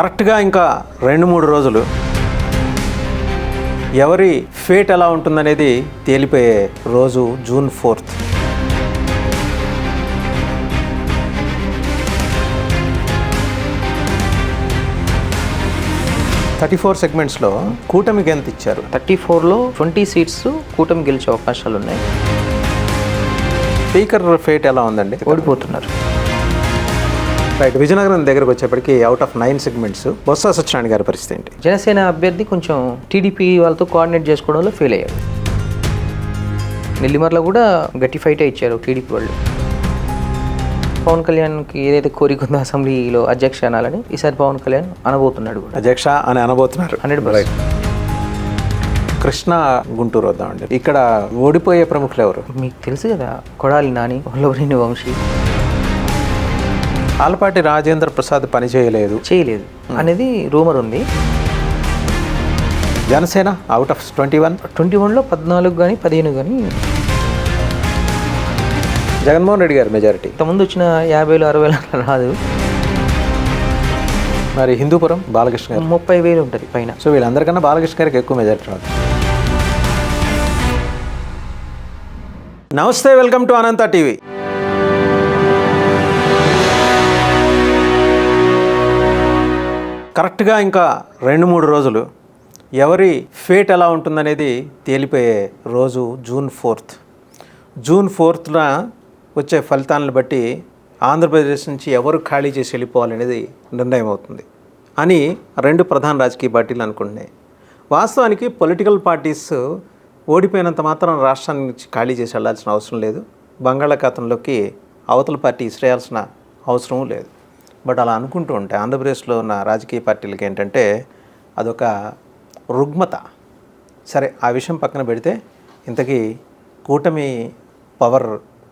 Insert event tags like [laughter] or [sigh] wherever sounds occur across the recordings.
కరెక్ట్గా ఇంకా రెండు మూడు రోజులు ఎవరి ఫేట్ ఎలా ఉంటుందనేది తేలిపోయే రోజు జూన్ ఫోర్త్. థర్టీ ఫోర్ సెగ్మెంట్స్లో కూటమికి ఎంత ఇచ్చారు? థర్టీ ఫోర్లో ట్వంటీ సీట్స్ కూటమి గెలిచే అవకాశాలు ఉన్నాయి స్పీకర్ ఫేట్ ఎలా ఉందండి? ఓడిపోతున్నారు. రైట్ విజయనగరం దగ్గరకు వచ్చేప్పటికి out of nine segments Botsa Satyanarayana గారి పరిస్థితి ఏంటి? జనసేన అభ్యర్థి కొంచెం టీడీపీ వాళ్ళతో కోఆర్డినేట్ చేసుకోవడంలో ఫెయిల్ అయ్యారు. నెల్లిమర్లో కూడా గట్టి ఫైటే ఇచ్చారు టీడీపీ వాళ్ళు. పవన్ కళ్యాణ్కి ఏదైతే కోరిక ఉందో అసెంబ్లీలో అధ్యక్ష అనాలని ఈసారి పవన్ కళ్యాణ్ అనబోతున్నాడు కూడా. అధ్యక్ష అని అనబోతున్నారు. 100%. కృష్ణ గుంటూరు వద్దామండి. ఇక్కడ ఓడిపోయే ప్రముఖులు ఎవరు? మీకు తెలుసు కదా కొడాలి నాని వల్లభనేని వంశీ. ఆలపాటి రాజేంద్ర ప్రసాద్ పని చేయలేదు. చేయలేదు అనేది రూమర్ ఉంది. Janasena out of twenty one twenty వన్లో పద్నాలుగు కానీ పదిహేను కానీ జగన్మోహన్ రెడ్డి గారి మెజారిటీ ఇంతకుముందు వచ్చిన యాభైలు అరవైలు రాదు. మరి హిందూపురం బాలకృష్ణ గారు. ముప్పై వేలు ఉంటుంది పైన. సో వీళ్ళందరికన్నా బాలకృష్ణ గారికి ఎక్కువ మెజారిటీ రాదు. నమస్తే వెల్కమ్ టు అనంత టీవీ కరెక్ట్గా ఇంకా రెండు మూడు రోజులు ఎవరి ఫేట్ ఎలా ఉంటుందనేది తేలిపోయే రోజు జూన్ ఫోర్త్. జూన్ ఫోర్త్న వచ్చే ఫలితాలను బట్టి ఆంధ్రప్రదేశ్ నుంచి ఎవరు ఖాళీ చేసి వెళ్ళిపోవాలనేది నిర్ణయం అవుతుంది అని రెండు ప్రధాన రాజకీయ పార్టీలు అనుకుంటున్నాయి. వాస్తవానికి పొలిటికల్ పార్టీస్ ఓడిపోయినంత మాత్రం రాష్ట్రాన్ని నుంచి ఖాళీ చేసి వెళ్ళాల్సిన అవసరం లేదు. బంగాళాఖాతంలోకి అవతల పార్టీ ఇసిరేయాల్సిన అవసరం లేదు. బట్ అలా అనుకుంటూ ఉంటే ఆంధ్రప్రదేశ్లో ఉన్న రాజకీయ పార్టీలకి ఏంటంటే అదొక రుగ్మత. సరే ఆ విషయం పక్కన పెడితే ఇంతకీ కూటమి పవర్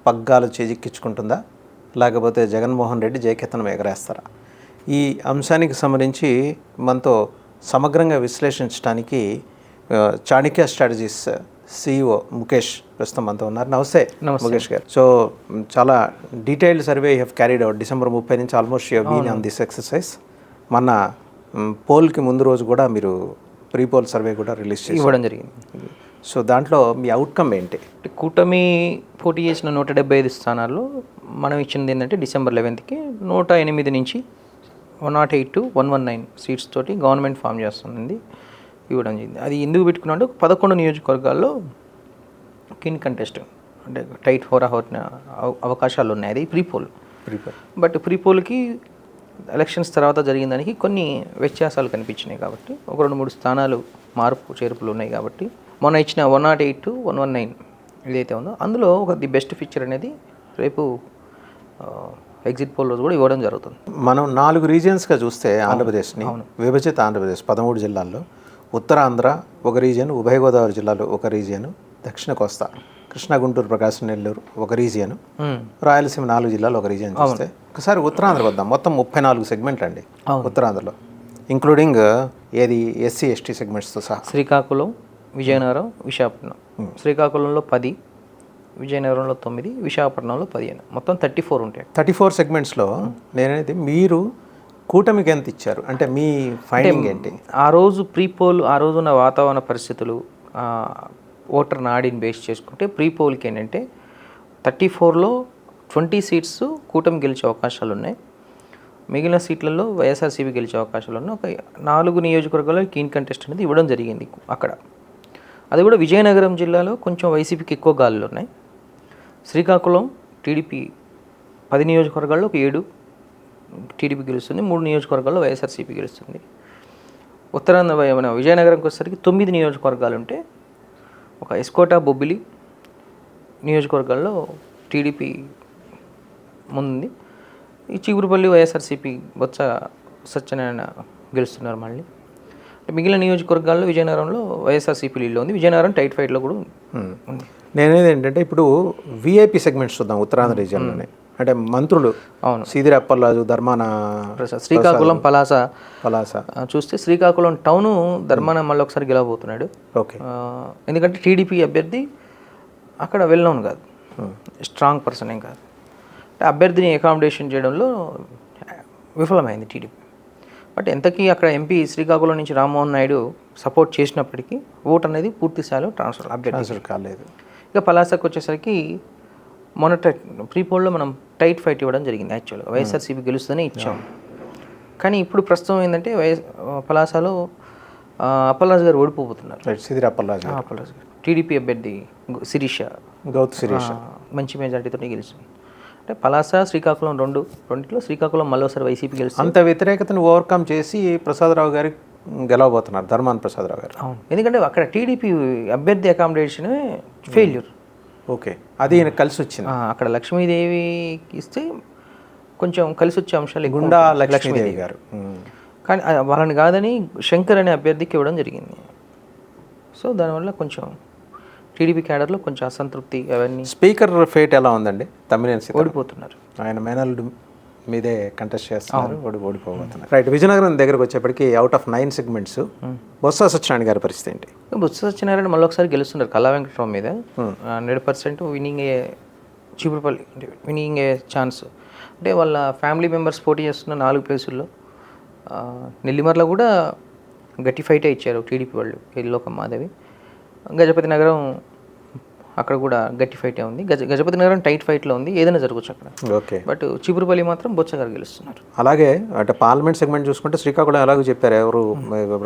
పగ్గాలు చేజిక్కించుకుంటుందా? లేకపోతే జగన్మోహన్ రెడ్డి జయకెత్తనం ఎగరేస్తారా? ఈ అంశానికి సంబంధించి మనతో సమగ్రంగా విశ్లేషించడానికి చాణిక్య స్ట్రాటజీస్ సిఇఓ ముఖేష్ ప్రస్తుతం మనతో ఉన్నారు. నమస్తే ముఖేష్ గారు. సో చాలా detailed survey have carried out. December ముప్పై నుంచి almost you been on this exercise. మన పోల్కి ముందు రోజు కూడా మీరు ప్రీ పోల్ సర్వే కూడా రిలీజ్ చేశారు. ఇవ్వడం జరిగింది. సో దాంట్లో మీ అవుట్కమ్ ఏంటి? కూటమి పోటీ చేసిన నూట డెబ్బై ఐదు స్థానాల్లో మనం ఇచ్చింది ఏంటంటే డిసెంబర్ లెవెన్త్కి నూట ఎనిమిది నుంచి one not eight two one one nine seats తోటి గవర్నమెంట్ ఫామ్ చేస్తుంది. ఇవ్వడం జరిగింది. అది ఎందుకు పెట్టుకున్నా అంటే పదకొండు నియోజకవర్గాల్లో కిన్ కంటెస్ట్ అంటే టైట్ హోరాహోరిన అవ- అవకాశాలు ఉన్నాయి. అది pre poll. Pre poll but pre పోల్కి elections తర్వాత జరిగిన దానికి కొన్ని వ్యత్యాసాలు కనిపించినాయి కాబట్టి ఒక రెండు మూడు స్థానాలు మార్పు చేర్పులు ఉన్నాయి కాబట్టి మొన్న ఇచ్చిన one not eight two one one nine ఏదైతే ఉందో అందులో ఒక ది బెస్ట్ ఫీచర్ అనేది రేపు ఎగ్జిట్ పోల్ రోజు కూడా ఇవ్వడం జరుగుతుంది. మనం నాలుగు రీజియన్స్గా చూస్తే ఆంధ్రప్రదేశ్ని విభజిత ఆంధ్రప్రదేశ్ పదమూడు జిల్లాల్లో ఉత్తరాంధ్ర ఒక రీజియన్ ఉభయ గోదావరి జిల్లాలో ఒక రీజియన్ దక్షిణ కోస్తా కృష్ణా గుంటూరు ప్రకాశం నెల్లూరు ఒక రీజియన్. రాయలసీమ నాలుగు జిల్లాలు ఒక రీజియన్ చూస్తే ఒకసారి ఉత్తరాంధ్ర వద్దాం. మొత్తం ముప్పై నాలుగు సెగ్మెంట్లు అండి ఉత్తరాంధ్రలో. ఇంక్లూడింగ్ ఏది? ఎస్సీ ఎస్టీ సెగ్మెంట్స్తో సహా. శ్రీకాకుళం విజయనగరం విశాఖపట్నం. శ్రీకాకుళంలో పది విజయనగరంలో తొమ్మిది విశాఖపట్నంలో పదిహేను. మొత్తం థర్టీ ఫోర్ ఉంటాయి థర్టీ ఫోర్ సెగ్మెంట్స్లో నేనైతే మీరు కూటమికి ఎంత ఇచ్చారు? అంటే మీ ఫైండింగ్ ఏంటి? ఆ రోజు ప్రీ పోల్ ఆ రోజు ఉన్న వాతావరణ పరిస్థితులు ఓటర్ నాడిని బేస్ చేసుకుంటే ప్రీ పోల్కి ఏంటంటే థర్టీ ఫోర్లో ట్వంటీ సీట్స్ కూటమి గెలిచే అవకాశాలు ఉన్నాయి. మిగిలిన సీట్లలో వైఎస్ఆర్సీపీ గెలిచే అవకాశాలు ఉన్నాయి. ఒక నాలుగు నియోజకవర్గాల్లో కీన్ కంటెస్ట్ అనేది ఇవ్వడం జరిగింది అక్కడ. అది కూడా విజయనగరం జిల్లాలో కొంచెం వైసీపీకి ఎక్కువ గాలులు ఉన్నాయి. శ్రీకాకుళం టీడీపీ పది నియోజకవర్గాల్లో ఒక ఏడు టీడీపీ గెలుస్తుంది మూడు నియోజకవర్గాల్లో వైఎస్ఆర్సీపీ గెలుస్తుంది. ఉత్తరాంధ్ర మన విజయనగరంకి వచ్చేసరికి తొమ్మిది నియోజకవర్గాలు ఉంటే ఒక ఎస్కోటా బొబ్బిలి నియోజకవర్గాల్లో టీడీపీ ముందుంది. ఈ చీపురుపల్లి వైఎస్ఆర్సీపీ బొత్స సత్యనారాయణ గెలుస్తున్నారు మళ్ళీ. మిగిలిన నియోజకవర్గాల్లో విజయనగరంలో వైఎస్ఆర్సీపీ లీడ్లో ఉంది. విజయనగరం టైట్ ఫైట్లో కూడా ఉంది నేనేది ఏంటంటే ఇప్పుడు విఐపి సెగ్మెంట్స్ చూద్దాం ఉత్తరాంధ్ర రీజియన్లోనే అంటే మంత్రులు అవును. సీదిరి అప్పలరాజు ధర్మాన శ్రీకాకుళం పలాస. పలాస. చూస్తే శ్రీకాకుళం టౌను ధర్మాన మళ్ళీ ఒకసారి గెలవబోతున్నాడు. ఓకే. ఎందుకంటే టీడీపీ అభ్యర్థి అక్కడ వెల్ నోన్ కాదు స్ట్రాంగ్ పర్సన్ ఏం కాదు. అంటే అభ్యర్థిని అకామిడేషన్ చేయడంలో విఫలమైంది టీడీపీ. బట్ ఎంతకీ అక్కడ ఎంపీ శ్రీకాకుళం నుంచి రామ్మోహన్ నాయుడు సపోర్ట్ చేసినప్పటికీ ఓట్ అనేది పూర్తి స్థాయిలో ట్రాన్స్ఫర్ అభ్యర్థి ట్రాన్స్ఫర్ కాలేదు. ఇక పలాసకు వచ్చేసరికి మొన్న ప్రీ పోల్లో మనం టైట్ ఫైట్ ఇవ్వడం జరిగింది యాక్చువల్గా. వైఎస్ఆర్సీపీ గెలుస్తుందని ఇచ్చాం. కానీ ఇప్పుడు ప్రస్తుతం ఏంటంటే వైఎస్ పలాసలో అప్పలరాజు గారు ఓడిపోతున్నారు సిదిరి అప్పలరాజు గారు. అప్పలరాజు గారు. టీడీపీ అభ్యర్థి శిరీష. గౌత్ శిరీష్. మంచి మెజార్టీతో గెలిచింది. అంటే పలాస శ్రీకాకుళం రెండు రెండిట్లో శ్రీకాకుళం మళ్ళీసారి వైసీపీ గెలుస్తుంది. అంత వ్యతిరేకతను ఓవర్కమ్ చేసి ప్రసాదరావు గారి గెలవబోతున్నారు ధర్మాన్ ప్రసాదరావు గారు. అవును. ఎందుకంటే అక్కడ టీడీపీ అభ్యర్థి అకామిడేషన్ ఫెయిల్యూర్. ఓకే. అది ఈయన కలిసి వచ్చింది. అక్కడ లక్ష్మీదేవికి ఇస్తే కొంచెం కలిసి వచ్చే అంశాలు గుండా. లక్ష్మీదేవి గారు. కానీ వాళ్ళని కాదని శంకర్ అనే అభ్యర్థికి ఇవ్వడం జరిగింది. సో దానివల్ల కొంచెం టీడీపీ క్యాడర్లో కొంచెం అసంతృప్తి అవన్నీ స్పీకర్ ఫేట్ ఎలా ఉందండి? సీతారాం ఓడిపోతున్నారు. ఆయన మేనల్లుడు మీదే కంటెస్ట్ చేస్తున్నారు ఓడి ఓడిపోబోతున్నారు. రైట్ విజయనగరం దగ్గరకు వచ్చేప్పటికి out of nine segments Botsa Satyanarayana గారి పరిస్థితి ఏంటి? బొత్స సత్యనారాయణ మళ్ళీ ఒకసారి గెలుస్తున్నారు కళా వెంకటరావు మీద. Hundred percent winning a Chipurupalli అంటే విన్నింగ్ ఏ ఛాన్స్ అంటే వాళ్ళ ఫ్యామిలీ మెంబర్స్ పోటీ చేస్తున్న నాలుగు ప్లేసుల్లో నెల్లిమర్లో కూడా గట్టి ఫైటే ఇచ్చారు టీడీపీ వాళ్ళు ఎల్లోక మాధవి. గజపతి నగరం అక్కడ కూడా గట్టి ఫైటే ఉంది. గజ గజపతి నగరం టైట్ ఫైట్లో ఉంది. ఏదైనా జరగచ్చు అక్కడ. ఓకే. బట్ చీపురుపల్లి మాత్రం బొత్స గారు గెలుస్తున్నారు. అలాగే అంటే పార్లమెంట్ సెగ్మెంట్ చూసుకుంటే శ్రీకాకుళం ఎలాగో చెప్పారు ఎవరు?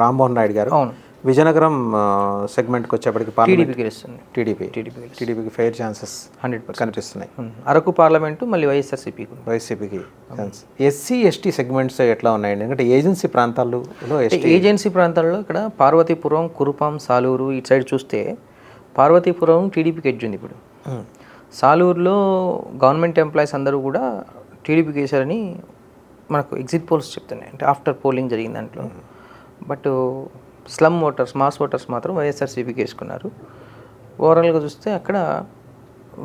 రామ్మోహన్ నాయుడు గారు. అవును. విజయనగరం సెగ్మెంట్కి వచ్చేప్పటికి టీడీపీ గెలుస్తుంది. టీడీపీ. టీడీపీ టీడీపీకి ఫెయిర్ ఛాన్సెస్ హండ్రెడ్ కనిపిస్తున్నాయి. అరకు పార్లమెంటు మళ్ళీ వైఎస్ఆర్సీపీకి వైసీపీకి ఎస్సీ ఎస్టీ సెగ్మెంట్స్ ఎట్లా ఉన్నాయండి? ఎందుకంటే ఏజెన్సీ ప్రాంతాల్లో ఏజెన్సీ ప్రాంతాల్లో ఇక్కడ పార్వతీపురం కురుపాం సాలూరు ఇటు సైడ్ చూస్తే పార్వతీపురం టీడీపీకి ఎడ్జ్ ఉంది ఇప్పుడు. సాలూరులో గవర్నమెంట్ ఎంప్లాయీస్ అందరూ కూడా టీడీపీకి వేశారని మనకు ఎగ్జిట్ పోల్స్ చెప్తున్నాయి. అంటే ఆఫ్టర్ పోలింగ్ జరిగిన దాంట్లో. But slum voters mass voters మాత్రం వైఎస్ఆర్సీపీకి వేసుకున్నారు. ఓవరాల్గా చూస్తే అక్కడ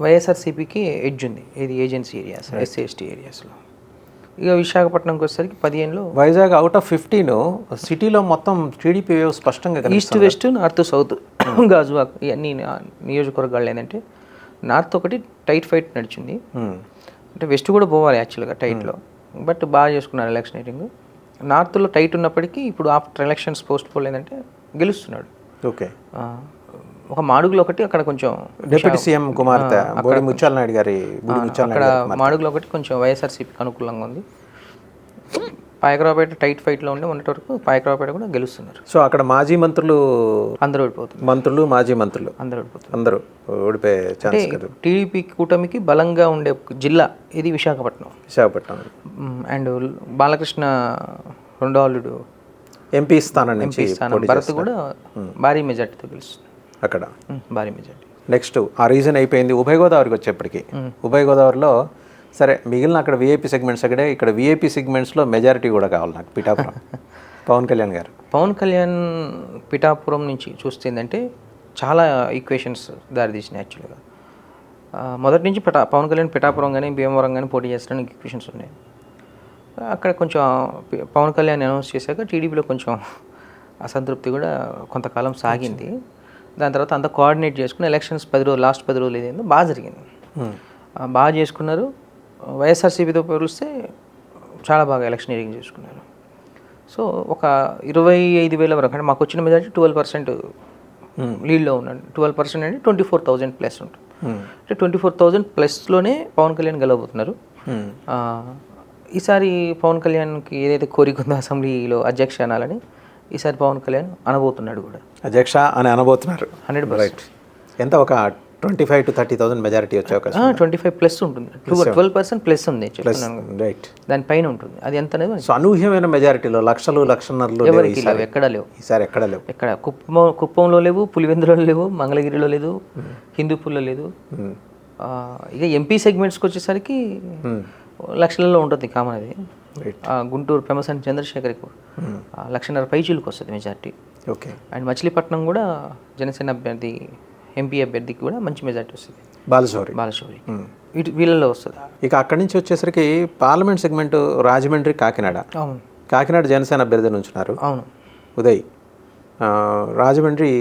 వైఎస్ఆర్సీపీకి ఎడ్జ్ ఉంది. ఇది ఏజెన్సీ ఏరియాస్ ఎస్సీ ఎస్టీ ఏరియాస్లో ఇక విశాఖపట్నంకి వచ్చేసరికి పదిహేనులో వైజాగ్ అవుట్ ఆఫ్ ఫిఫ్టీన్ సిటీలో మొత్తం టీడీపీ వేవ్ స్పష్టంగా east west north south Gajuwaka ఇవన్నీ నియోజకవర్గాలు ఏంటంటే నార్త్ ఒకటి టైట్ ఫైట్ నడిచింది. అంటే వెస్ట్ కూడా పోవాలి యాక్చువల్గా టైట్లో. బట్ బాగా చేసుకున్నారు ఎలక్షనీరింగ్ నార్త్లో టైట్ ఉన్నప్పటికీ ఇప్పుడు ఆఫ్టర్ ఎలక్షన్స్ పోస్ట్ పోల్ ఏంటంటే గెలుస్తున్నాడు. ఓకే. ఒక మాడుగులో ఒకటి అక్కడ కొంచెం డిప్యూటీ సీఎం కుమార్తె బోడి నాయుడు గారి అక్కడ మాడుగులో ఒకటి కొంచెం వైఎస్ఆర్సీపీకి అనుకూలంగా ఉంది. పాయకరావుపేట టైట్ ఫైట్లో ఉండి మొన్నటి వరకు పాయకరావుపేట కూడా గెలుస్తున్నారు. సో అక్కడ మాజీ మంత్రులు అందరూ ఓడిపోతున్నారు మంత్రులు మాజీ మంత్రులు. అందరూ ఓడిపోతున్నారు అందరూ ఓడిపోయే ఛాన్స్ టీడీపీ కూటమికి బలంగా ఉండే జిల్లా ఇది విశాఖపట్నం. విశాఖపట్నం. అండ్ బాలకృష్ణ రెండో అల్లుడు ఎంపీ స్థానం నుంచి స్థానం భరత్ కూడా భారీ మెజార్టీతో గెలుస్తుంది అక్కడ. భారీ మెజార్టీ. నెక్స్ట్ ఆ రీజన్ అయిపోయింది ఉభయ గోదావరికి వచ్చేప్పటికి. ఉభయ గోదావరిలో సరే మిగిలిన అక్కడ విఐపి సెగ్మెంట్స్ అక్కడే ఇక్కడ విఐపి సెగ్మెంట్స్లో మెజారిటీ కూడా కావాలి నాకు పిఠాపురం. [laughs] పవన్ కళ్యాణ్ గారు. పవన్ కళ్యాణ్ పిఠాపురం నుంచి చూస్తే ఏంటంటే చాలా ఈక్వేషన్స్ దారితీసినాయి యాక్చువల్గా మొదటి నుంచి పిఠా పవన్ కళ్యాణ్ పిఠాపురం కానీ భీమవరం కానీ పోటీ చేస్తానికి ఈక్వేషన్స్ ఉన్నాయి. అక్కడ కొంచెం పవన్ కళ్యాణ్ అనౌన్స్ చేశాక టీడీపీలో కొంచెం అసంతృప్తి కూడా కొంతకాలం సాగింది. దాని తర్వాత అంతా కోఆర్డినేట్ చేసుకుని ఎలక్షన్స్ పది రోజులు లాస్ట్ పది రోజులు ఇదేందో బాగా జరిగింది. బాగా చేసుకున్నారు. వైఎస్ఆర్సీపీతో పోలిస్తే చాలా బాగా ఎలక్షనీరింగ్ చేసుకున్నారు. సో ఒక ఇరవై ఐదు వేల వరకు అంటే మాకు వచ్చిన మెజార్టీ ట్వెల్వ్ పర్సెంట్ లీడ్లో ఉన్నాడు. ట్వెల్వ్ పర్సెంట్ అంటే ట్వంటీ ఫోర్ థౌజండ్ ప్లస్ ఉంటుంది. అంటే ట్వంటీ ఫోర్ థౌజండ్ ప్లస్లోనే పవన్ కళ్యాణ్ గెలవబోతున్నారు. ఈసారి పవన్ కళ్యాణ్కి ఏదైతే కోరిక ఉందో అసెంబ్లీలో అధ్యక్ష అనాలని ఈసారి పవన్ కళ్యాణ్ అనబోతున్నాడు కూడా. అధ్యక్ష అని అనబోతున్నారు. హండ్రెడ్ రైట్ ఎంత ఒక twenty five to thirty thousand majority వచ్చే అవకాశం ట్వంటీ ఫైవ్ ప్లస్ ఉంటుంది. ట్వెల్వ్ పర్సెంట్ ప్లస్ ఉంది రైట్ దానిపైన ఉంటుంది. అది ఎంత అనేది సో అనూహ్యమైన మెజారిటీలో లక్షలు లక్షన్నరలు ఎవరికి లేవు ఎక్కడ లేవు. ఈసారి ఎక్కడ లేవు. ఎక్కడ? కుప్పం కుప్పంలో లేవు పులివెందులో లేవు మంగళగిరిలో లేదు హిందూపూర్లో లేదు. Hmm. ఇక ఎంపీ సెగ్మెంట్స్కి వచ్చేసరికి లక్షలలో ఉంటుంది కామన్ అది. గుంటూరు పెమసన్ చంద్రశేఖర్కి ఆ, లక్షన్నర పైచీలకు వస్తుంది మెజార్టీ ఓకే అండ్ మచిలీపట్నం కూడా జనసేన అభ్యర్థి ఎంపీ అభ్యర్థికి కూడా మంచి మెజార్టీ వస్తుంది. బాలశౌరి. బాలశౌరి. ఇటు వీళ్ళలో వస్తుంది? ఇక అక్కడి నుంచి వచ్చేసరికి పార్లమెంట్ సెగ్మెంట్ రాజమండ్రి కాకినాడ. అవును. కాకినాడ జనసేన అభ్యర్థి నుంచున్నారు అవును. ఉదయ్. రాజమండ్రి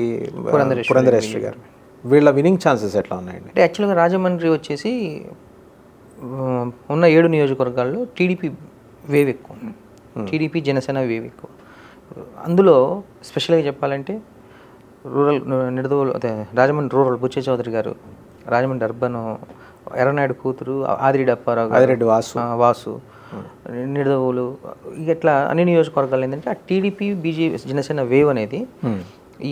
పురంధరేశ్వరి గారు. వీళ్ళ విన్నింగ్ ఛాన్సెస్ ఎట్లా ఉన్నాయండి? అంటే యాక్చువల్గా రాజమండ్రి వచ్చేసి ఉన్న ఏడు నియోజకవర్గాల్లో టీడీపీ వేవ్ ఎక్కువ. టీడీపీ జనసేన వేవ్ ఎక్కువ. అందులో స్పెషల్గా చెప్పాలంటే రూరల్ నిడదవోలు అదే రాజమండ్రి రూరల్ బుచ్చే చౌదరి గారు రాజమండ్రి అర్బన్ ఎర్రనాయుడు కూతురు ఆదిరెడ్డి అప్పారావు ఆదిరెడ్డి వాసు. వాసు నిడదవోలు ఇట్లా అన్ని నియోజకవర్గాలు ఏంటంటే ఆ టీడీపీ బీజేపీ జనసేన వేవ్ అనేది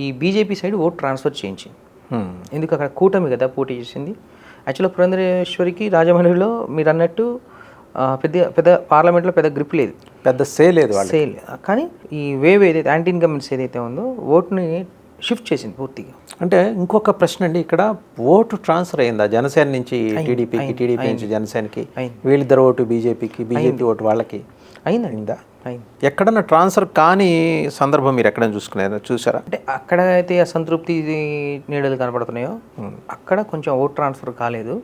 ఈ బీజేపీ సైడ్ ఓట్ ట్రాన్స్ఫర్ చేయించింది. ఎందుకు అక్కడ కూటమి కదా పోటీ చేసింది. యాక్చువల్గా పురంధరేశ్వరికి రాజమండ్రిలో మీరు అన్నట్టు పెద్ద పెద్ద పార్లమెంట్లో పెద్ద గ్రిప్ లేదు. పెద్ద సే లేదు సేల్ కానీ ఈ వేవ్ ఏదైతే యాంటీ ఇన్కమిన్స్ ఏదైతే ఉందో ఓట్ని షిఫ్ట్ చేసింది పూర్తిగా. అంటే ఇంకొక ప్రశ్న అండి ఇక్కడ ఓటు ట్రాన్స్ఫర్ అయిందా? జనసేన నుంచి టీడీపీకి టీడీపీ నుంచి జనసేనకి. వీళ్ళిద్దరు ఓటు బీజేపీకి బీజేపీ ఓటు వాళ్ళకి? అయిందా? ఎక్కడన్నా ట్రాన్స్ఫర్ కాని సందర్భం మీరు ఎక్కడైనా చూసుకున్నారా చూసారా? అంటే అక్కడ అయితే అసంతృప్తి నీడలు కనపడుతున్నాయో అక్కడ కొంచెం ఓట్ ట్రాన్స్ఫర్ కాలేదు.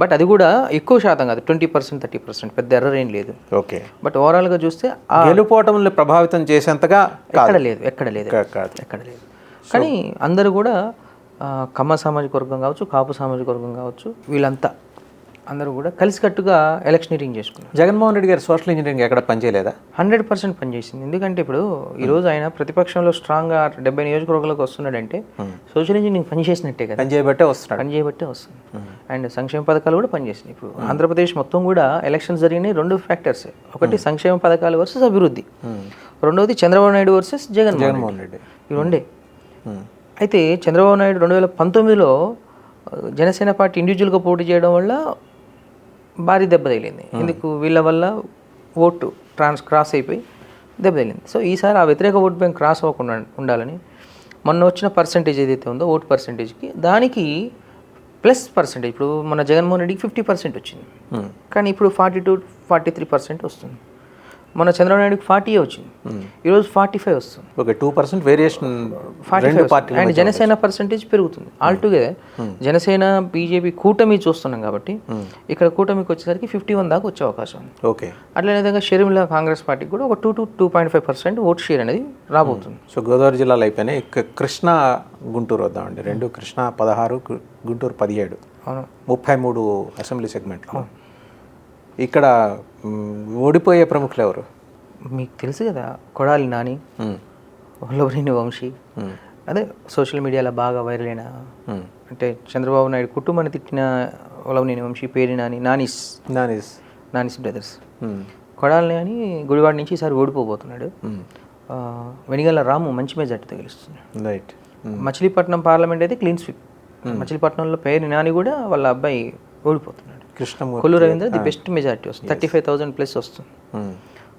బట్ అది కూడా ఎక్కువ శాతం కాదు ట్వంటీ పర్సెంట్ థర్టీ పర్సెంట్ పెద్ద ఎర్రర్ ఏం లేదు. ఓకే. బట్ ఓవరాల్గా చూస్తే ఆ గెలుపోవటంని ప్రభావితం చేసేంతగా ఎక్కడ లేదు ఎక్కడ లేదు. ఎక్కడ లేదు. కానీ అందరూ కూడా కమ్మ సామాజిక వర్గం కావచ్చు కాపు సామాజిక వర్గం కావచ్చు వీళ్ళంతా అందరూ కూడా కలిసికట్టుగా ఎలక్షనీరింగ్ చేసుకున్నారు. జగన్మోహన్ రెడ్డి గారు సోషల్ ఇంజనీరింగ్ ఎక్కడ పనిచేయలేదా? హండ్రెడ్ పర్సెంట్ పనిచేసింది. ఎందుకంటే ఇప్పుడు ఈరోజు ఆయన ప్రతిపక్షంలో స్ట్రాంగ్గా డెబ్బై నియోజకవర్గాలకు వస్తున్నాడంటే సోషల్ ఇంజనీరింగ్ పనిచేసినట్టే కదా. పని చేయబట్టే వస్తున్నాడు. పని చేయబట్టే వస్తుంది అండ్ సంక్షేమ పథకాలు కూడా పనిచేసినాయి ఇప్పుడు ఆంధ్రప్రదేశ్ మొత్తం కూడా ఎలక్షన్స్ జరిగినాయి రెండు ఫ్యాక్టర్స్ ఒకటి సంక్షేమ పథకాలు వర్సెస్ అభివృద్ధి. రెండవది చంద్రబాబు నాయుడు వర్సెస్ జగన్ జగన్మోహన్ రెడ్డి. ఇవి రెండే. అయితే చంద్రబాబు నాయుడు రెండు వేల పంతొమ్మిదిలో జనసేన పార్టీ ఇండివిజువల్గా పోటీ చేయడం వల్ల భారీ దెబ్బ తగిలింది. ఎందుకు? వీళ్ళ వల్ల ఓటు ట్రాన్స్ క్రాస్ అయిపోయి దెబ్బ తగిలింది. సో ఈసారి ఆ వ్యతిరేక ఓట్ బ్యాంక్ క్రాస్ అవ్వకుండా ఉండాలని మొన్న వచ్చిన పర్సంటేజ్ ఏదైతే ఉందో ఓటు పర్సంటేజ్కి దానికి ప్లస్ పర్సంటేజ్ ఇప్పుడు మన జగన్మోహన్ రెడ్డికి ఫిఫ్టీ పర్సెంట్ వచ్చింది. కానీ ఇప్పుడు forty two forty three percent వస్తుంది. మన చంద్రబాబు నాయుడుకి ఫార్టీ వచ్చింది. ఈరోజు ఫార్టీ ఫైవ్ వస్తుంది. ఓకే టూ పర్సెంట్ వేరియేషన్ రెండు పార్టీలు అండ్ జనసేన పర్సెంటేజ్ పెరుగుతుంది. ఆల్ టుగెదర్ జనసేన బీజేపీ కూటమి చూస్తున్నాం కాబట్టి ఇక్కడ కూటమికి వచ్చేసరికి ఫిఫ్టీ వన్ దాకా వచ్చే అవకాశం ఉంది. ఓకే. అట్లనే విధంగా షర్మిల కాంగ్రెస్ పార్టీకి కూడా ఒక two to two point five percent vote share అనేది రాబోతుంది. సో గోదావరి జిల్లాలో అయిపోయినాయి కృష్ణా గుంటూరు వద్దామండి. రెండు కృష్ణా పదహారు గుంటూరు పదిహేడు. అవును. ముప్పై మూడు అసెంబ్లీ సెగ్మెంట్లు. ఇక్కడ ఓడిపోయే ప్రముఖులు ఎవరు? మీకు తెలుసు కదా కొడాలి నాని వల్లభనేని వంశీ. అదే సోషల్ మీడియాలో బాగా వైరల్ అయిన. అంటే చంద్రబాబు నాయుడు కుటుంబాన్ని తిట్టిన వల్లభనేని వంశీ పేరు నాని నానిస్. నానిస్. నానిస్ బ్రదర్స్. మ్, కొడాలని అని గుడివాడ నుంచి ఈసారి ఓడిపోబోతున్నాడు. వెనిగల్ల రాము మంచి మెజార్టీతో గెలుస్తున్నాడు రైట్. మచిలీపట్నం పార్లమెంట్ అయితే క్లీన్ స్వీప్. మచిలీపట్నంలో పేరు నాని కూడా వాళ్ళ అబ్బాయి ఓడిపోతున్నాడు. Krishnamurthy Kollu Ravindra the best majority వస్తుంది. థర్టీ ఫైవ్ థౌసండ్ ప్లస్ వస్తుంది. మ్,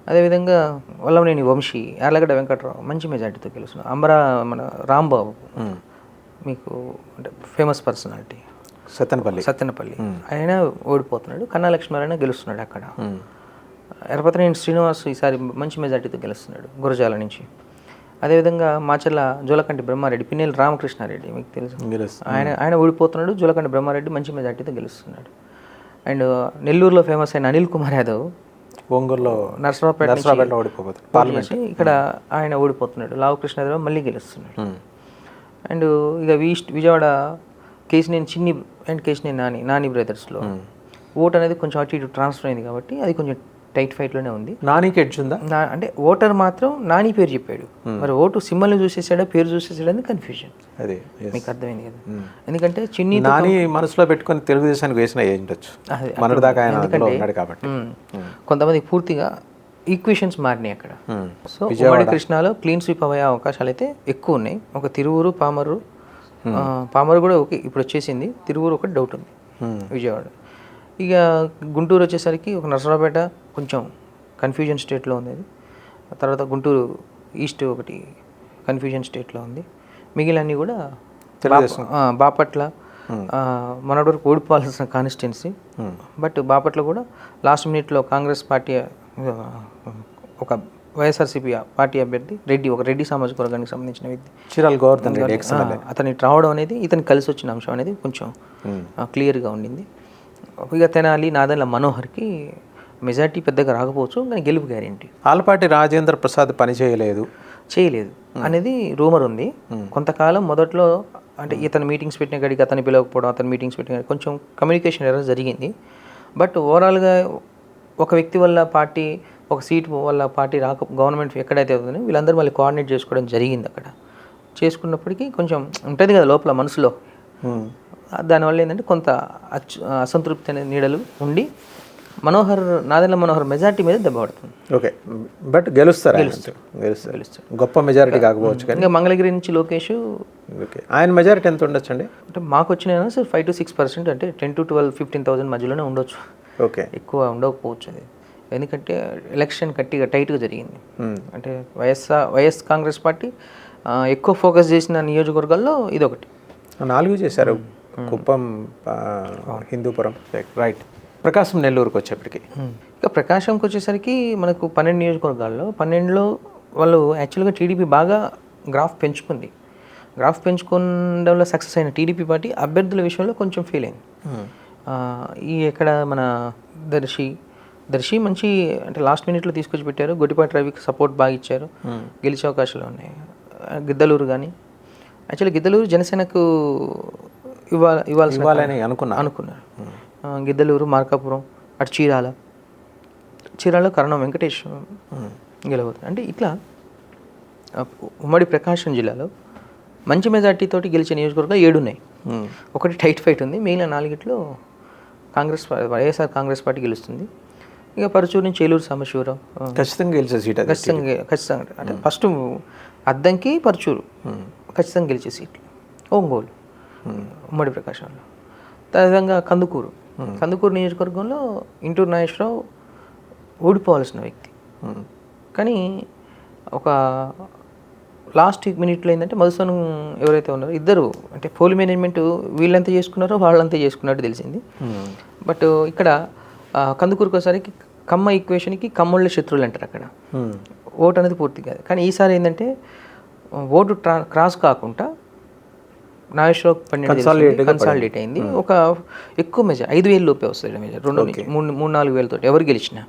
అదేవిధంగా వల్లభనేని వంశీ యార్లగడ్డ వెంకట్రావు మంచి మెజార్టీతో గెలుస్తున్నాడు అంబరా మన రాంబాబు మ్. మీకు అంటే ఫేమస్ పర్సనాలిటీ సత్తెనపల్లి. సత్తెనపల్లి. ఆయన ఓడిపోతున్నాడు. కన్నా లక్ష్మీనారాయణ గెలుస్తున్నాడు అక్కడ. ఎరపతినేని శ్రీనివాస్ ఈసారి మంచి మెజార్టీతో గెలుస్తున్నాడు గురజాల నుంచి. అదేవిధంగా మాచర్ల జోలకంటి బ్రహ్మారెడ్డి పిన్నెల రామకృష్ణారెడ్డి మీకు తెలుసు. ఆయన ఆయన ఓడిపోతున్నాడు. జోలకంటి బ్రహ్మారెడ్డి మంచి మెజార్టీతో గెలుస్తున్నాడు. అండ్ నెల్లూరులో ఫేమస్ అయిన అనిల్ కుమార్ యాదవ్ ఒంగోలులో నర్సరావుపేట నుంచి నర్సరాపేట ఓడిపోతుంది చేసి ఇక్కడ ఆయన ఓడిపోతున్నాడు. లావు కృష్ణాదేవ మళ్ళీ గెలుస్తున్నాడు. మ్, అండ్ ఇక ఈస్ట్ విజయవాడ కేసినేని చిన్ని అండ్ కేసినేని నాని నాని బ్రదర్స్లో ఓట్ అనేది కొంచెం అటు ఇటు ట్రాన్స్ఫర్ అయింది కాబట్టి అది కొంచెం టైట్ ఫైట్లోనే ఉంది. నానికి ఎడ్జ్ ఉందా? అంటే ఓటర్ మాత్రం నాని పేరు చెప్పాడు. మరి ఓటు సింబల్ని చూసేసాడా పేరు చూసేసాడా అని కన్ఫ్యూజన్ అదే. మీకు అర్థమైంది కదా. ఎందుకంటే చిన్ని నాని మనసులో పెట్టుకొని తెలుగుదేశానికి వేసిన ఉండొచ్చు. మొన్నటి దాకా ఆయన కాబట్టి. మ్మ్. కొంతమంది పూర్తిగా ఈక్వేషన్స్ మారినాయి అక్కడ. సో ఉమ్మడి కృష్ణాలో క్లీన్ స్వీప్ అయ్యే అవకాశాలు అయితే ఎక్కువ ఉన్నాయి. ఒక తిరువురు పామరు పామరు కూడా ఓకే ఇప్పుడు వచ్చేసింది. తిరువురు ఒకటి డౌట్ ఉంది. విజయవాడ. ఇక గుంటూరు వచ్చేసరికి ఒక నరసరావుపేట కొంచెం కన్ఫ్యూజన్ స్టేట్లో ఉంది తర్వాత గుంటూరు ఈస్ట్ ఒకటి కన్ఫ్యూజన్ స్టేట్లో ఉంది. మిగిలినన్నీ కూడా బాపట్ల ఆ, మొన్నటి వరకు ఓడిపోవాల్సిన కాన్స్టిట్యున్సీ బట్ బాపట్ల కూడా లాస్ట్ మినిట్లో కాంగ్రెస్ పార్టీ ఒక వైఎస్ఆర్సీపీ పార్టీ అభ్యర్థి రెడ్డి ఒక రెడ్డి సామాజిక వర్గానికి సంబంధించిన వ్యక్తి. చీరాల గోవర్ధన్ అతనికి రావడం అనేది ఇతనికి కలిసి వచ్చిన అంశం అనేది కొంచెం క్లియర్గా ఉండింది. ఇక తెనాలి నాదన్ల మనోహర్కి మెజార్టీ పెద్దగా రాకపోవచ్చు కానీ గెలుపు గ్యారెంటీ. ఆలపాటి రాజేంద్ర ప్రసాద్ పని చేయలేదు. చేయలేదు అనేది రూమర్ ఉంది. కొంతకాలం మొదట్లో అంటే ఇతను మీటింగ్స్ పెట్టిన గడికి అతను పిలవకపోవడం అతను మీటింగ్స్ పెట్టిన కొంచెం కమ్యూనికేషన్ ఎర్రర్ జరిగింది. బట్ ఓవరాల్గా ఒక వ్యక్తి వల్ల పార్టీ ఒక సీట్ వాళ్ళ పార్టీ రాక గవర్నమెంట్ ఎక్కడైతే అవుతుందో వీళ్ళందరూ మళ్ళీ కోఆర్డినేట్ చేసుకోవడం జరిగింది అక్కడ. చేసుకున్నప్పటికీ కొంచెం ఉంటుంది కదా లోపల మనసులో. దానివల్ల ఏంటంటే కొంత అసంతృప్తి అనే నీడలు ఉండి మనోహర్ నాదెండ్ల మనోహర్ మెజార్టీ మీద దెబ్బ పడుతుంది. ఓకే. బట్ గెలుస్తారు ఆయన. గెలుస్తారు. గొప్ప మెజారిటీ కాకపోవచ్చు కానీ. ఇంకా మంగళగిరి నుంచి లోకేష్ ఓకే. ఆయన మెజారిటీ ఎంత ఉండొచ్చండి? అంటే మాకు వచ్చిన sir five to six percent అంటే ten to twelve fifteen thousand మధ్యలోనే ఉండొచ్చు. ఓకే. ఎక్కువ ఉండకపోవచ్చు అది. ఎందుకంటే ఎలక్షన్ గట్టిగా టైట్గా జరిగింది. అంటే వైఎస్ఆర్ వైఎస్ కాంగ్రెస్ పార్టీ ఎక్కువ ఫోకస్ చేసిన నియోజకవర్గాల్లో ఇదొకటి. నాలుగు చేశారు. కుప్పం హిందూపురం. రైట్. ప్రకాశం నెల్లూరుకి వచ్చేప్పటికి. ఇక ప్రకాశంకి వచ్చేసరికి మనకు పన్నెండు నియోజకవర్గాల్లో పన్నెండులో వాళ్ళు యాక్చువల్గా టీడీపీ బాగా గ్రాఫ్ పెంచుకుంది. గ్రాఫ్ పెంచుకోవడంలో సక్సెస్ అయిన టీడీపీ పార్టీ అభ్యర్థుల విషయంలో కొంచెం ఫెయిల్ అయింది. ఈ ఎక్కడ మన దర్శి దర్శి మంచి అంటే లాస్ట్ మినిట్లో తీసుకొచ్చి పెట్టారు గొడ్డిపాటి రవికి సపోర్ట్ బాగా ఇచ్చారు. గెలిచే అవకాశాలు ఉన్నాయి. గిద్దలూరు కానీ యాక్చువల్లీ గిద్దలూరు జనసేనకు ఇవ్వాలి ఇవ్వాల్సిన ఇవ్వాలని అనుకున్నా అనుకున్నారు. గిద్దలూరు మార్కాపురం అటు చీరాల. చీరాల కరణం వెంకటేష్ గెలవదు. అంటే ఇట్లా ఉమ్మడి ప్రకాశం జిల్లాలో మంచి మెజార్టీ తోటి గెలిచే నియోజకవర్గాలు ఏడు ఉన్నాయి. ఒకటి టైట్ ఫైట్ ఉంది మిగిలిన నాలుగిట్లో కాంగ్రెస్ వైఎస్ఆర్ కాంగ్రెస్ పార్టీ గెలుస్తుంది. ఇక పరచూరు నుంచి ఏలూరు సాంబశివరావు ఖచ్చితంగా గెలిచే సీట్ ఖచ్చితంగా ఖచ్చితంగా. అంటే ఫస్ట్ అద్దంకి పరచూరు ఖచ్చితంగా గెలిచే సీట్లు. ఒంగోలు ఉమ్మడి ప్రకాశంలో. అదేవిధంగా కందుకూరు. కందుకూరు నియోజకవర్గంలో ఇంటూరు నాగేశ్వరరావు ఓడిపోవాల్సిన వ్యక్తి. కానీ ఒక లాస్ట్ మినిట్లో ఏంటంటే మధుసూదన్ ఎవరైతే ఉన్నారో ఇద్దరు అంటే పోల్ మేనేజ్మెంట్ వీళ్ళంతా చేసుకున్నారో వాళ్ళంతా చేసుకున్నట్టు తెలిసింది. బట్ ఇక్కడ కందుకూరుకు ఒకసారికి కమ్మ ఈక్వేషన్కి కమ్మోళ్ళ శత్రువులు అంటారు అక్కడ. ఓటు అనేది పూర్తి కాదు కానీ ఈసారి ఏంటంటే ఓటు ట్రా క్రాస్ కాకుండా నాగేశ్వరరావు పన్నెండు కన్సాలిడేట్ అయింది. ఒక ఎక్కువ మెజార్ ఐదు వేలు లోపే వస్తుంది మెజార్ రెండు మూడు మూడు నాలుగు వేలతో ఎవరు గెలిచినా.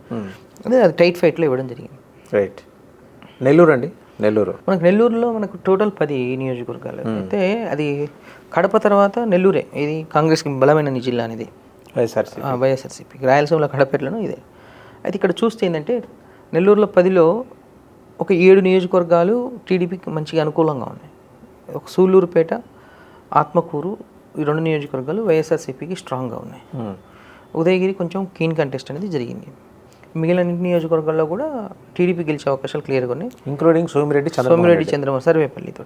అదే అది టైట్ ఫైట్లో ఇవ్వడం జరిగింది. రైట్ నెల్లూరు అండి? నెల్లూరు. మనకు నెల్లూరులో మనకు టోటల్ పది నియోజకవర్గాలు. అయితే అది కడప తర్వాత నెల్లూరే. ఇది కాంగ్రెస్కి బలమైన ని- జిల్లా అనేది. వైఎస్ఆర్సీ ఆ, వైఎస్ఆర్సీపీ. రాయలసీమలో కడపేటలోనూ ఇదే. అయితే ఇక్కడ చూస్తే ఏంటంటే నెల్లూరులో పదిలో ఒక ఏడు నియోజకవర్గాలు టీడీపీకి మంచిగా అనుకూలంగా ఉన్నాయి. ఒక సూళ్ళూరుపేట ఆత్మకూరు ఈ రెండు నియోజకవర్గాలు వైఎస్ఆర్సీపీకి స్ట్రాంగ్గా ఉన్నాయి. ఉమ్. ఉదయగిరి కొంచెం కీన్ కంటెస్ట్ అనేది జరిగింది. మిగిలిన నియోజకవర్గాల్లో కూడా టీడీపీ గెలిచే అవకాశాలు క్లియర్గా ఉన్నాయి. ఇంక్లూడింగ్ సోమిరెడ్డి సోమిరెడ్డి చంద్రబాబు సర్వేపల్లితో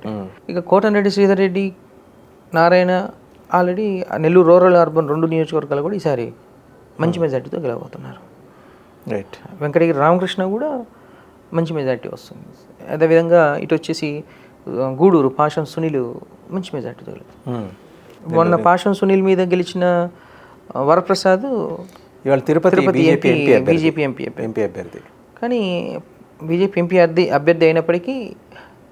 ఇక Kotamreddy Sridhar Reddy Narayana already Nellore rural urban రెండు నియోజకవర్గాలు కూడా ఈసారి మంచి మెజార్టీతో గెలవబోతున్నారు. రైట్ వెంకటగిరి రామకృష్ణ కూడా మంచి మెజార్టీ వస్తుంది. అదేవిధంగా ఇటు వచ్చేసి గూడూరు పాషం సునీల్ మంచి గెలుస్తారు ఉమ్. మొన్న పాషం సునీల్ మీద గెలిచిన వరప్రసాద్ ఇవాళ Tirupati Tirupati BJP MP MP అభ్యర్థి. కానీ బీజేపీ ఎంపీ అభ్యర్థి అభ్యర్థి అయినప్పటికీ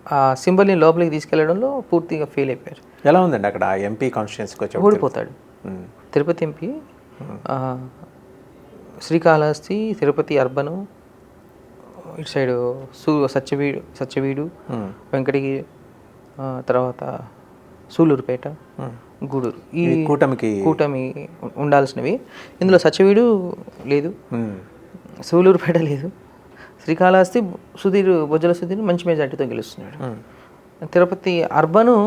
ఆ సింబల్ని లోపలికి తీసుకెళ్ళడంలో పూర్తిగా ఫెయిల్ అయిపోయారు. ఎలా ఉందండి అక్కడ ఎంపీ కాన్స్టిట్యున్సీకి వచ్చే ఓడిపోతాడు. తిరుపతి ఎంపీ శ్రీకాళహస్తి తిరుపతి అర్బను ఇటు సైడు సూ సత్యవీడు సత్యవీడు వెంకటగిరి తర్వాత సూలూరుపేట గూడూరు. ఈ కూటమికి కూటమి ఉండాల్సినవి. ఇందులో సత్యవీడు లేదు. సూలూరుపేట లేదు. శ్రీకాళహస్తి సుధీర్ బొజ్జల సుధీర్ మంచి మెజార్టీతో గెలుస్తున్నాడు. తిరుపతి అర్బను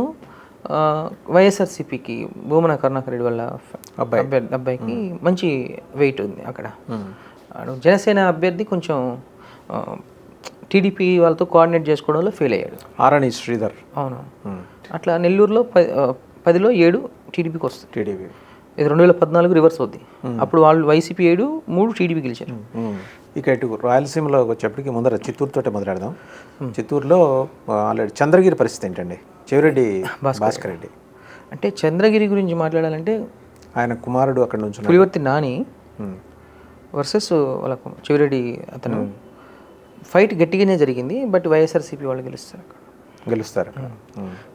వైఎస్ఆర్సీపీకి భూమన కరుణాకర్ రెడ్డి వల్ల అబ్బాయి. అభ్యర్థి అబ్బాయికి మంచి వెయిట్ ఉంది అక్కడ. జనసేన అభ్యర్థి కొంచెం టీడీపీ వాళ్ళతో కోఆర్డినేట్ చేసుకోవడంలో ఫెయిల్ అయ్యాడు. ఆరణి శ్రీధర్. అవును. అట్లా నెల్లూరులో పదిలో ఏడు టీడీపీకి వస్తుంది. టీడీపీ. ఇది రెండు వేల పద్నాలుగు రివర్స్ అవుద్ది. అప్పుడు వాళ్ళు వైసీపీ ఏడు మూడు టీడీపీ గెలిచారు. ఇక ఇటు రాయలసీమలో వచ్చేప్పటికి ముందర చిత్తూరుతోటే మొదలెడదాం. చిత్తూరులో ఆల్రెడీ చంద్రగిరి పరిస్థితి ఏంటండి? చెవిరెడ్డి భాస్కర్ రెడ్డి. అంటే చంద్రగిరి గురించి మాట్లాడాలంటే ఆయన కుమారుడు అక్కడ నుంచి పులివర్తి నాని వర్సెస్ వాళ్ళ చివరెడ్డి అతను. ఫైట్ గట్టిగానే జరిగింది బట్ వైఎస్ఆర్సీపీ వాళ్ళు గెలుస్తారు అక్కడ. గెలుస్తారు.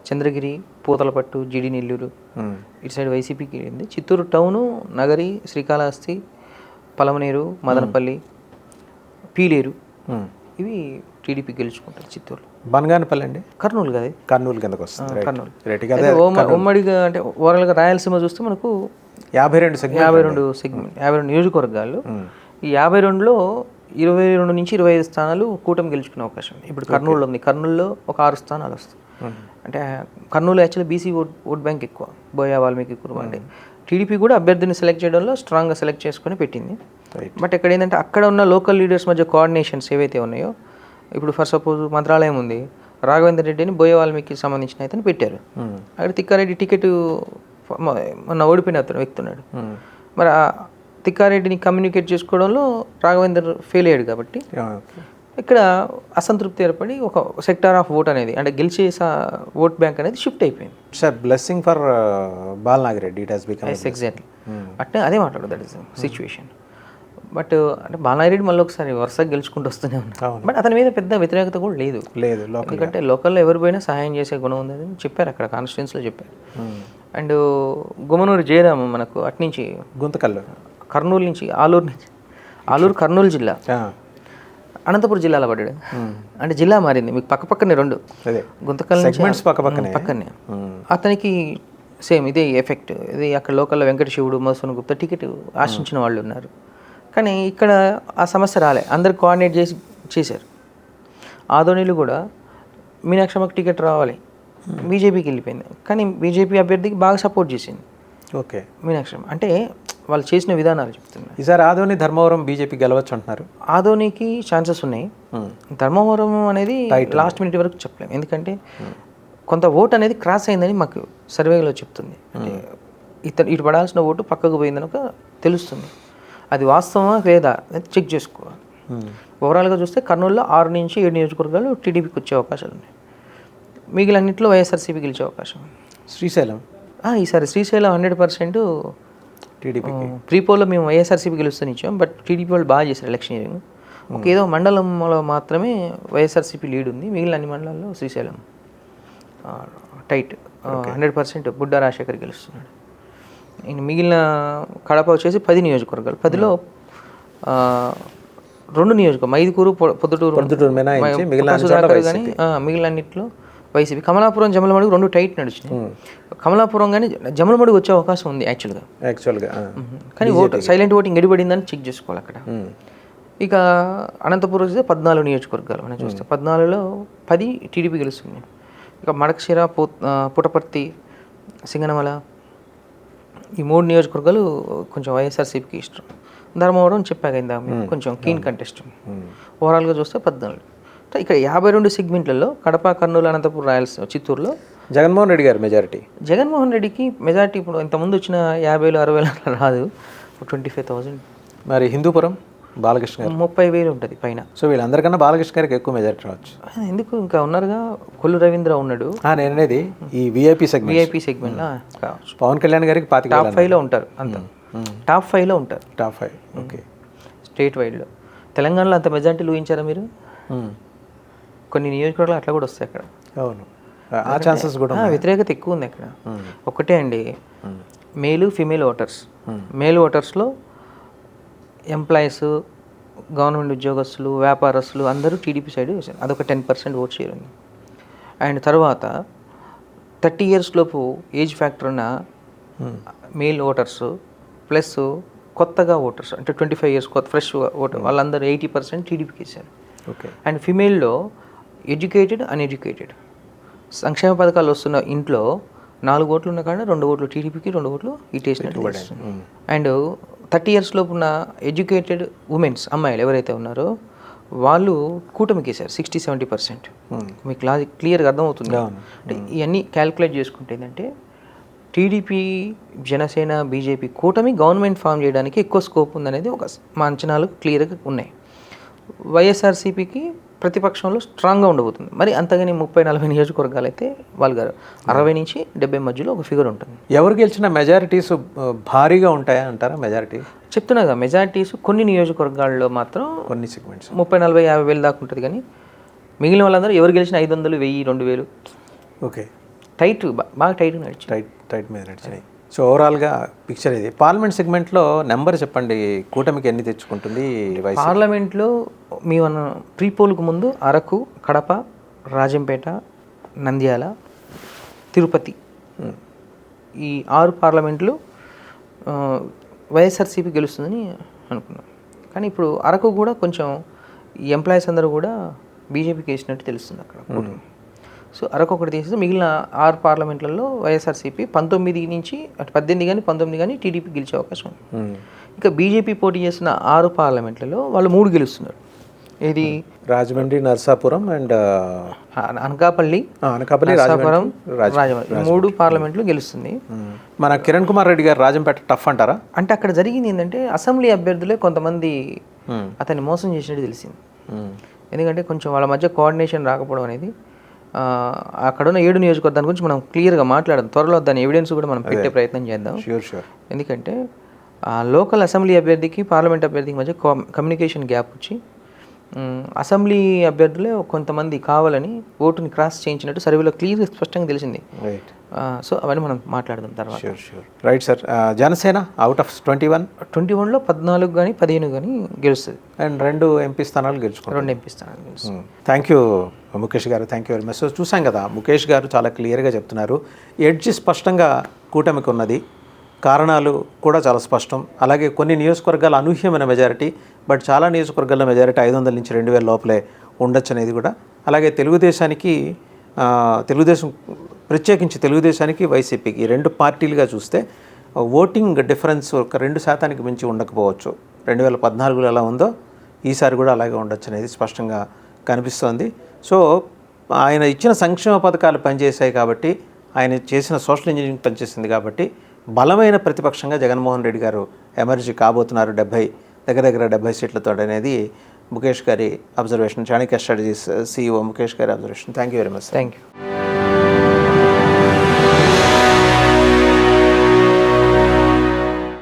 చంద్రగిరి పూతలపట్టు జిడి నెల్లూరు. ఇటు సైడ్ వైసీపీకి వెళ్ళింది. చిత్తూరు టౌను నగరి శ్రీకాళహస్తి పలమనేరు మదనపల్లి పీలేరు. ఇవి టీడీపీ గెలుచుకుంటారు చిత్తూరులో. బనగానపల్లి అండి? కర్నూలు కదా. కర్నూలు కిందకు వస్తుంది. కర్నూలు. ఉమ్మడిగా అంటే ఓవరాల్గా రాయలసీమ చూస్తే మనకు యాభై రెండు యాభై రెండు సెగ్మెంట్ యాభై రెండు నియోజకవర్గాలు. ఈ యాభై రెండులో ఇరవై రెండు నుంచి ఇరవై ఐదు స్థానాలు కూటమి గెలుచుకునే అవకాశం ఉంది. ఇప్పుడు కర్నూలు ఉంది. కర్నూలులో ఒక ఆరు స్థానాలు వస్తాయి. అంటే Kurnool actually BC vote vote bank ఎక్కువ. బోయా వాల్మీకి కురుమ అంటే టీడీపీ కూడా అభ్యర్థిని సెలెక్ట్ చేయడంలో స్ట్రాంగ్గా సెలెక్ట్ చేసుకొని పెట్టింది. బట్ ఇక్కడ ఏంటంటే అక్కడ ఉన్న లోకల్ లీడర్స్ మధ్య కోఆర్డినేషన్స్ ఏవైతే ఉన్నాయో ఇప్పుడు ఫర్ సపోజ్ మంత్రాలయం ఉంది. రాఘవేంద్ర రెడ్డిని బోయ వాల్మీకి సంబంధించిన అయితే పెట్టారు. అక్కడ తిక్కారెడ్డి టికెట్ మొన్న ఓడిపోయిన అతను వ్యక్తి ఉన్నాడు. మరి తిక్కారెడ్డిని కమ్యూనికేట్ చేసుకోవడంలో రాఘవేంద్ర ఫెయిల్ అయ్యాడు కాబట్టి ఇక్కడ అసంతృప్తి ఏర్పడి ఒక సెక్టార్ ఆఫ్ ఓట్ అనేది అంటే గెలిచే ఓట్ బ్యాంక్ అనేది షిఫ్ట్ అయిపోయింది. Sir blessing for Bal Nagireddy it has become exactly అట్నే అదే మాట్లాడు దట్ ఇస్ సిచ్యువేషన్ బట్ అంటే బాలనారెడ్డి మళ్ళీ ఒకసారి వరుసగా గెలుచుకుంటూ వస్తూనే ఉన్నాడు. బట్ అతని మీద పెద్ద వ్యతిరేకత కూడా లేదు. లేదు ఎందుకంటే లోకల్లో ఎవరు పోయినా సహాయం చేసే గుణం ఉందని చెప్పారు అక్కడ కాన్స్టిట్యున్సీలో చెప్పారు. అండ్ గుమ్మనూరు జయరామ్ మనకు అట్నుంచి గుంతకల్లు. కర్నూలు నుంచి ఆలూరు నుంచి. ఆలూరు కర్నూలు జిల్లా. అనంతపురం జిల్లాలో పడ్డాడు. అంటే జిల్లా మారింది. మీకు పక్క పక్కనే రెండు. గుంతకల్ నుంచి పక్క పక్కనే. పక్కనే. అతనికి సేమ్ ఇదే ఎఫెక్ట్. ఇది అక్కడ లోకల్లో వెంకట శివుడు మధుసూన్ గుప్తా టికెట్ ఆశించిన వాళ్ళు ఉన్నారు. కానీ ఇక్కడ ఆ సమస్య రాలే. అందరు కోఆర్డినేట్ చేసి చేశారు. ఆదోనిలు కూడా మీనాక్షమ్మకి టికెట్ రావాలి. బీజేపీకి వెళ్ళిపోయింది. కానీ బీజేపీ అభ్యర్థికి బాగా సపోర్ట్ చేసింది. ఓకే. మీనాక్షమ్మ అంటే వాళ్ళు చేసిన విధానాలు చెప్తున్నారు. ఈసారి ఆదోని ధర్మవరం బీజేపీ గెలవచ్చు అంటున్నారు ఆదోనికి ఛాన్సెస్ ఉన్నాయి. ధర్మవరం అనేది లాస్ట్ మినిట్ వరకు చెప్పలేము ఎందుకంటే కొంత ఓట్ అనేది క్రాస్ అయిందని మాకు సర్వేలో చెప్తుంది. అంటే ఇతను ఇటు పడాల్సిన ఓటు పక్కకు పోయిందని ఒక తెలుస్తుంది. అది వాస్తవమా లేదా చెక్ చేసుకోవాలి. ఓవరాల్గా చూస్తే కర్నూలులో ఆరు నుంచి ఏడు నియోజకవర్గాలు టీడీపీకి వచ్చే అవకాశాలు ఉన్నాయి. మిగిలినన్నింటిలో వైఎస్ఆర్సీపీ గెలిచే అవకాశం శ్రీశైలం. ఈసారి శ్రీశైలం హండ్రెడ్ పర్సెంట్ టీడీపీ. ప్రీపోల్లో మేము వైఎస్ఆర్సీపీ గెలుస్తాను ఇచ్చాం బట్ టీడీపీ వాళ్ళు బాగా చేశారు ఎలక్షన్ ఒక ఏదో మండలంలో మాత్రమే వైఎస్ఆర్సీపీ లీడ్ ఉంది మిగిలిన అన్ని మండలాల్లో Srisailam tight hundred percent Budda Rajasekhar గెలుస్తున్నాడు. ఇంక మిగిలిన కడప వచ్చేసి పది నియోజకవర్గాలు. పదిలో ఆ, రెండు నియోజకవర్గం మైదుకూరు పొ- పొద్దుటూరు మిగిలిన మిగిలిన అన్నింటిలో వైసీపీ. కమలాపురం జమలమడుగు రెండు టైట్ నడిచినాయి. కమలాపురం కానీ జమలమడుగు వచ్చే అవకాశం ఉంది యాక్చువల్గా. యాక్చువల్గా కానీ ఓట్ సైలెంట్ ఓటింగ్ ఎడిపడిందని చెక్ చేసుకోవాలి అక్కడ. ఇక అనంతపురం వస్తే పద్నాలుగు నియోజకవర్గాలు మనం చూస్తే. పద్నాలుగులో పది టీడీపీ గెలుస్తుంది. ఇక మడకశిర పో ఆ, పుటపర్తి సింగనమల ఈ మూడు నియోజకవర్గాలు కొంచెం వైఎస్ఆర్సీపీకి ఇష్టం. ధర్మవరం చెప్పాక కొంచెం కీన్ కంటెస్ట్ ఓవరాల్గా చూస్తే పద్నాలుగు. ఇక్కడ యాభై రెండు సెగ్మెంట్లలో కడప కర్నూలు అనంతపురం రాయలసీమ చిత్తూరులో జగన్మోహన్ రెడ్డి గారు మెజారిటీ. జగన్మోహన్ రెడ్డికి మెజార్టీ ఇప్పుడు ఇంతకుముందు వచ్చిన యాభైలు అరవైలు అట్లా రాదు. ట్వంటీ ఫైవ్ థౌజండ్ మరి హిందూపురం బాలకృష్ణ గారు. ముప్పై వేలు ఉంటుంది పైన. సో వీళ్ళందరికన్నా బాలకృష్ణ గారికి ఎక్కువ మెజారిటీ రావచ్చు. ఎందుకు? ఇంకా ఉన్నారుగా? కొల్లు రవీంద్ర ఉన్నాడు. ఆ, నేను అనేది ఈ విఐపి సెగ్మెంట్ విఐపి సెగ్మెంట్ కావచ్చు. పవన్ కళ్యాణ్ గారికి పాతిక టాప్ ఫైవ్లో ఉంటారు అంత. టాప్ ఫైవ్లో ఉంటారు. టాప్ ఫైవ్ ఓకే స్టేట్ వైడ్లో తెలంగాణలో అంత మెజార్టీలు ఊహించారా మీరు? కొన్ని నియోజకవర్గాలు అట్లా కూడా వస్తాయి అక్కడ. అవును. ఆ ఛాన్సెస్ కూడా వ్యతిరేకత ఎక్కువ ఉంది అక్కడ. ఒకటే అండి మేలు ఫిమేల్ ఓటర్స్. మేల్ ఓటర్స్లో ఎంప్లాయీస్ గవర్నమెంట్ ఉద్యోగస్తులు వ్యాపారస్తులు అందరూ టీడీపీ సైడ్ వేశారు అదొక టెన్ పర్సెంట్ ఓట్ షేర్ ఉంది. అండ్ తర్వాత థర్టీ ఇయర్స్ లోపు ఏజ్ ఫ్యాక్టర్ ఉన్న మేల్ ఓటర్స్ ప్లస్ కొత్తగా ఓటర్స్ అంటే ట్వంటీ ఫైవ్ ఇయర్స్ కొత్త ఫ్రెష్ ఓటర్ వాళ్ళందరూ ఎయిటీ పర్సెంట్ టీడీపీకి ఇచ్చారు. ఓకే. అండ్ ఫిమేల్లో ఎడ్యుకేటెడ్ అన్ఎడ్యుకేటెడ్ సంక్షేమ పథకాలు వస్తున్న ఇంట్లో నాలుగు ఓట్లు ఉన్న కాడ రెండు ఓట్లు టీడీపీకి రెండు ఓట్లు ఇటేసినట్టు అండ్ థర్టీ ఇయర్స్ లోపు ఉన్న ఎడ్యుకేటెడ్ ఉమెన్స్ అమ్మాయిలు ఎవరైతే ఉన్నారో వాళ్ళు కూటమికి వేశారు సిక్స్టీ సెవెంటీ పర్సెంట్. మీకు లాజిక్ క్లియర్గా అర్థమవుతుంది. అంటే ఇవన్నీ క్యాలిక్యులేట్ చేసుకుంటే ఏంటంటే టీడీపీ జనసేన బీజేపీ కూటమి గవర్నమెంట్ ఫామ్ చేయడానికి ఎక్కువ స్కోప్ ఉందనేది ఒక మా అంచనాలు క్లియర్గా ఉన్నాయి. వైఎస్ఆర్సీపీకి ప్రతిపక్షంలో స్ట్రాంగ్గా ఉండబోతుంది. మరి అంతగాని ముప్పై నలభై నియోజకవర్గాలు అయితే వాళ్ళు అరవై నుంచి డెబ్బై మధ్యలో ఒక ఫిగర్ ఉంటుంది. ఎవరు గెలిచిన మెజారిటీస్ భారీగా ఉంటాయా అంటారా మెజారిటీ చెప్తున్నాగా మెజారిటీస్ కొన్ని నియోజకవర్గాల్లో మాత్రం కొన్ని సెగ్మెంట్స్ ముప్పై నలభై యాభై వేలు దాకా ఉంటుంది కానీ మిగిలిన వాళ్ళందరూ ఎవరు గెలిచిన ఐదు వందలు వెయ్యి రెండు వేలు. ఓకే. టైట్ బాగా టైట్ నడిచి టైట్ టైట్ మీద నడిచినాయి సో ఓవరాల్గా పిక్చర్ ఇది. పార్లమెంట్ సెగ్మెంట్లో నెంబర్ చెప్పండి. కూటమికి ఎన్ని తెచ్చుకుంటుంది పార్లమెంట్లో మీ మన ప్రీపోల్కు ముందు అరకు కడప రాజంపేట నంద్యాల తిరుపతి. ఈ ఆరు పార్లమెంట్లు వైఎస్ఆర్సీపీ గెలుస్తుందని అనుకున్నాం. కానీ ఇప్పుడు అరకు కూడా కొంచెం ఎంప్లాయీస్ అందరూ కూడా బీజేపీకి వేసినట్టు తెలుస్తుంది అక్కడ. సో అరకు ఒకటి తీసేసి మిగిలిన ఆరు పార్లమెంట్లలో వైఎస్ఆర్సీపీ పంతొమ్మిది నుంచి అటు పద్దెనిమిది కానీ పంతొమ్మిది కానీ టీడీపీ గెలిచే అవకాశం ఉంది. ఇక బీజేపీ పోటీ చేసిన ఆరు పార్లమెంట్లలో వాళ్ళు మూడు గెలుస్తున్నారు ఇది రాజమండ్రి నర్సాపురం అండ్ అన- అనకాపల్లి అనకాపల్లి నరసాపురం రాజమండ్రి మూడు పార్లమెంట్లు గెలుస్తుంది. మన కిరణ్ కుమార్ రెడ్డి గారు రాజంపేట టఫ్ అంటారా అంటే అక్కడ జరిగింది ఏంటంటే అసెంబ్లీ అభ్యర్థులే కొంతమంది. అతన్ని మోసం చేసినట్టు తెలిసింది. ఎందుకంటే కొంచెం వాళ్ళ మధ్య కోఆర్డినేషన్ రాకపోవడం అనేది అక్కడ ఉన్న ఏడు నియోజకవర్గాల గురించి మనం క్లియర్గా మాట్లాడదాం. త్వరలో దాని ఎవిడెన్స్ కూడా మనం పెట్టే ప్రయత్నం చేద్దాం. షూర్ షూర్ ఎందుకంటే లోకల్ అసెంబ్లీ అభ్యర్థికి పార్లమెంట్ అభ్యర్థికి మధ్య కమ్యూనికేషన్ గ్యాప్ వచ్చి అసెంబ్లీ అభ్యర్థులే కొంతమంది కావాలని ఓటుని క్రాస్ చేయించినట్టు సర్వేలో క్లియర్గా స్పష్టంగా తెలిసింది. సో అవన్నీ మనం మాట్లాడదాం తర్వాత. Right sir Janasena out of twenty one twenty వన్లో పద్నాలుగు కానీ పదిహేను కానీ గెలుస్తుంది. అండ్ రెండు ఎంపీ స్థానాలు గెలుచుకుంటారు రెండు ఎంపిస్తాను గెలుస్తుంది. థ్యాంక్ యూ ముఖేష్ గారు thank you very much so చూసాం కదా ముఖేష్ గారు చాలా క్లియర్గా చెప్తున్నారు. ఎడ్జ్ స్పష్టంగా కూటమికి ఉన్నది. కారణాలు కూడా చాలా స్పష్టం. అలాగే కొన్ని నియోజకవర్గాల అనూహ్యమైన మెజారిటీ బట్ చాలా నియోజకవర్గాల మెజారిటీ ఐదు వందల నుంచి రెండు వేల లోపలే ఉండొచ్చు అనేది కూడా. అలాగే తెలుగుదేశానికి తెలుగుదేశం ప్రత్యేకించి తెలుగుదేశానికి వైసీపీకి రెండు పార్టీలుగా చూస్తే ఓటింగ్ డిఫరెన్స్ ఒక రెండు శాతానికి మించి ఉండకపోవచ్చు. రెండు వేల పద్నాలుగులో ఎలా ఉందో ఈసారి కూడా అలాగే ఉండొచ్చు అనేది స్పష్టంగా కనిపిస్తోంది. సో ఆయన ఇచ్చిన సంక్షేమ పథకాలు పనిచేశాయి కాబట్టి ఆయన చేసిన సోషల్ ఇంజనీరింగ్ పనిచేసింది కాబట్టి బలమైన ప్రతిపక్షంగా జగన్మోహన్ రెడ్డి గారు ఎమర్జీ కాబోతున్నారు డెబ్బై దగ్గర దగ్గర డెబ్బై సీట్లతో అనేది ముఖేష్ గారి observation Chanakya strategies CEO Mukesh గారి observation. Thank you very much thank you